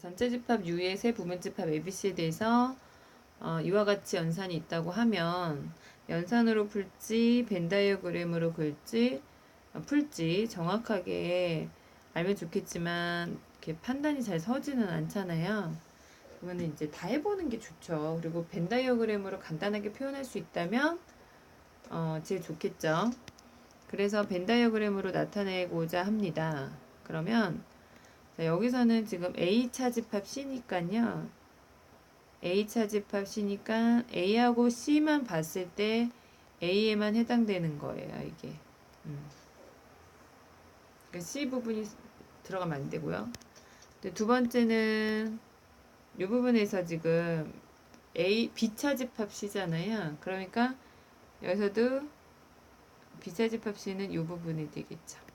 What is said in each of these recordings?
전체 집합 U의 세 부분 집합 ABC에 대해서 어, 이와 같이 연산이 있다고 하면 연산으로 풀지 벤 다이어그램으로 글지 어, 풀지 정확하게 알면 좋겠지만 이렇게 판단이 잘 서지는 않잖아요. 그러면 이제 다 해보는 게 좋죠. 그리고 벤 다이어그램으로 간단하게 표현할 수 있다면 어, 제일 좋겠죠. 그래서 벤 다이어그램으로 나타내고자 합니다. 그러면 자, 여기서는 지금 A차 집합 C니까요. A차 집합 C니까 A하고 C만 봤을 때 A에만 해당되는 거예요, 이게. 음. 그러니까 C 부분이 들어가면 안 되고요. 두 번째는 이 부분에서 지금 A, B차 집합 C잖아요. 그러니까 여기서도 B차 집합 C는 이 부분이 되겠죠.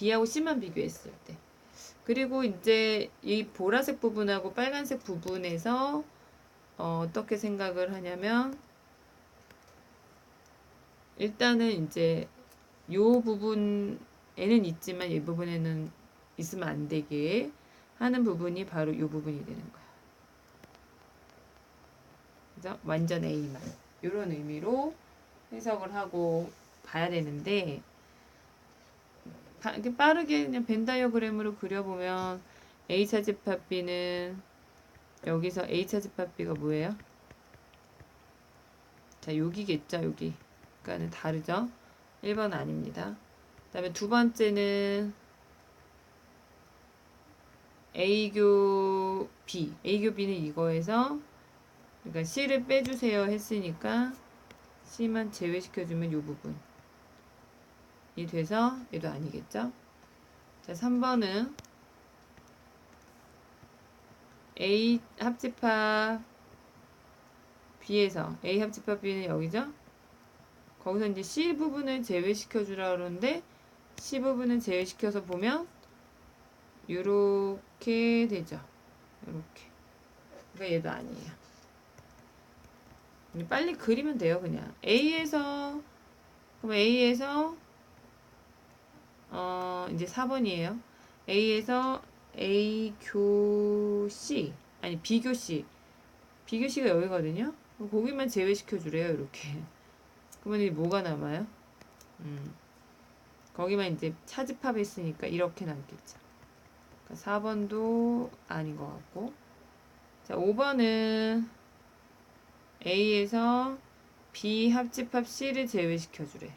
B하고 C만 비교했을 때. 그리고 이제 이 보라색 부분하고 빨간색 부분에서 어, 어떻게 생각을 하냐면 일단은 이제 요 부분에는 있지만 이 부분에는 있으면 안 되게 하는 부분이 바로 요 부분이 되는 거야. 그죠? 완전 A만. 이런 의미로 해석을 하고 봐야 되는데 빠르게 그냥 벤 다이어그램으로 그려보면 A차 집합 B는 여기서 A차 집합 B가 뭐예요? 자 여기겠죠 여기. 그러니까는 다르죠? 1번 아닙니다. 그 다음에 두 번째는 A교 B. A교 B는 이거에서 그러니까 C를 빼주세요 했으니까 C만 제외시켜주면 이 부분 이 돼서 얘도 아니겠죠? 자, 3번은 A 합집합 B에서 A 합집합 B는 여기죠? 거기서 이제 C 부분을 제외시켜 주라 그러는데 C 부분을 제외시켜서 보면 요렇게 되죠. 요렇게. 그러니까 얘도 아니에요. 빨리 그리면 돼요, 그냥. A에서 그럼 A에서 어, 이제 4번이에요. A에서 A 교 C 아니 B 교 C B 교 C가 여기거든요. 거기만 제외시켜 주래요, 이렇게. 그러면 이 뭐가 남아요? 음. 거기만 이제 차집합했으니까 이렇게 남겠죠. 그러니까 4번도 아닌 것 같고. 자, 5번은 A에서 B 합집합 C를 제외시켜 주래.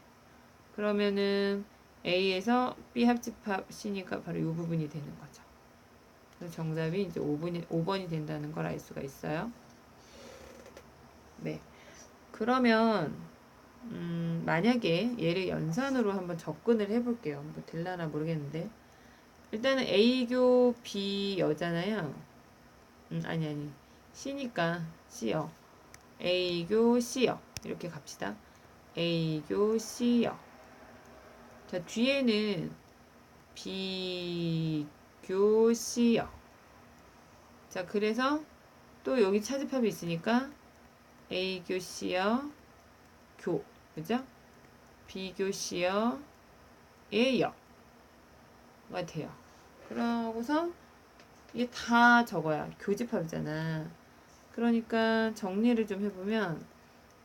그러면은 A에서 B 합집합 C니까 바로 이 부분이 되는 거죠. 그래서 정답이 이제 5번이, 5번이 된다는 걸 알 수가 있어요. 네. 그러면, 음, 만약에 얘를 연산으로 한번 접근을 해볼게요. 뭐 될라나 모르겠는데. 일단은 A교 B 여잖아요. 음, 아니, 아니. C니까 C요. A교 C요. 이렇게 갑시다. A교 C요. 자, 뒤에는 비교시요. 자, 그래서 또 여기 차집합이 있으니까 A교시요, 교, 그죠? 예요. 가 돼요. 그러고서 이게 다 적어야 교집합이잖아. 그러니까 정리를 좀 해보면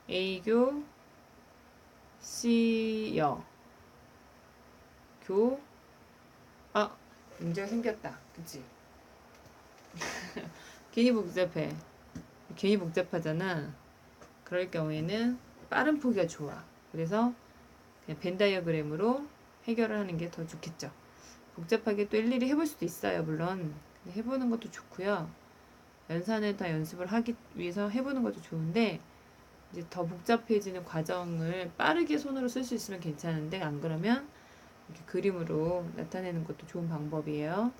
A교 C요 교, 아, 문제가 생겼다. 그치? 괜히 복잡해. 괜히 복잡하잖아. 그럴 경우에는 빠른 포기가 좋아. 그래서 그냥 벤 다이어그램으로 해결을 하는 게 더 좋겠죠. 복잡하게 또 일일이 해볼 수도 있어요, 물론. 해보는 것도 좋고요. 연산을 다 연습을 하기 위해서 해보는 것도 좋은데, 이제 더 복잡해지는 과정을 빠르게 손으로 쓸 수 있으면 괜찮은데, 안 그러면 이렇게 그림으로 나타내는 것도 좋은 방법이에요.